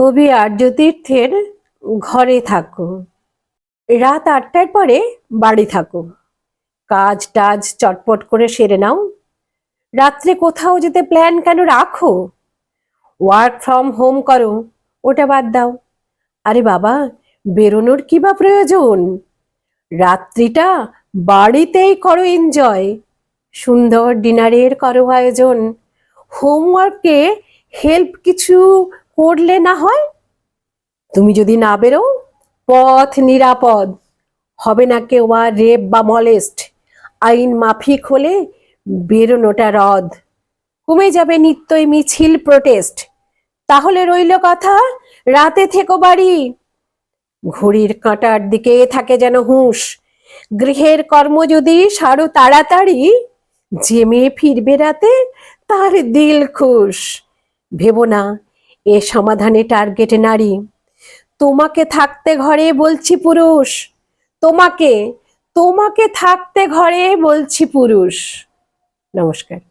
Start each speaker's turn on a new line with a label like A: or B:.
A: কবি আর্যতীর্থের ঘরে থাকো। রাত আটটার পরে বাড়ি থাকো। কাজ টাজ চটপট করে সেরে নাও। রাত্রে কোথাও যেতে প্ল্যান কেন রাখো? ওয়ার্ক ফ্রম হোম করো, ওটা বাদ দাও। আরে বাবা, বেরোনোর কি বা প্রয়োজন? রাত্রিটা বাড়িতেই করো এনজয় সুন্দর ডিনারের করো আয়োজন। হোমওয়ার্কে হেল্প কিছু করলে না হয়? তুমি যদি না বেরো, পথ নিরাপদ। হবে না কেউ আর রেপ বা মলেস্ট। আইন মাফিক হলে বেরোনোটা রদ। কমে যাবে নিত্যই মিছিল প্রোটেস্ট। তাহলে রইল কথা, রাতে থেকো বাড়ি। ঘড়ির কাঁটার দিকে থাকে যেন হুঁশ। গৃহের কর্ম যদি সারো তাড়াতাড়ি, যে মেয়ে ফিরবে রাতে, তার দিল খুশ। ভেবো না এ সমাধানে টার্গেটে নারী। তোমাকে থাকতে ঘরে বলছি পুরুষ। তোমাকে তোমাকে থাকতে ঘরে বলছি পুরুষ। নমস্কার।